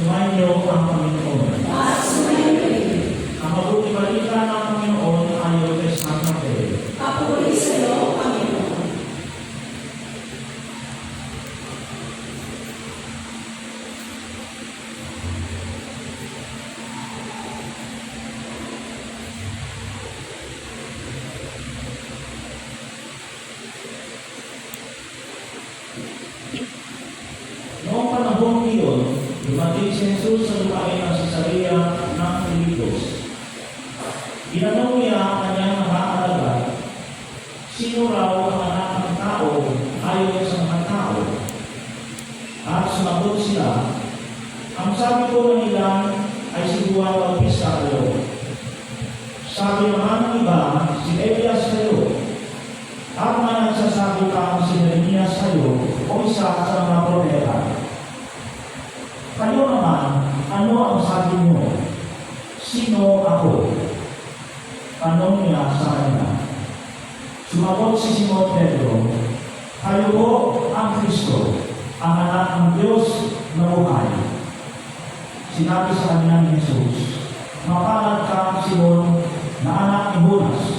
Sumayin niyo ang Panginoon. Ang mabuti balita ng Panginoon ayon kay San Mateo. Papuri sa iyo, Panginoon. Noong panahon iyon, sino raw ang anak ng tao ayon sa mga tao? At sumagot sila, ang sabi ko ng ilan ay si Juan Bautista kayo. Sabi naman ng iba, si Elias kayo. At may nagsasabi ka si Jeremias kayo o isa sa mga propeta. Kayo naman, ano ang sabi mo? Sino ako? Tanong niya sa kanya. Sumagot si Simon Pedro, Kayo po ang Kristo, ang anak ng Diyos na buhay. Sinabi sa kanya ni Jesus, Mapalad ka, Simon, na anak ni Bunas,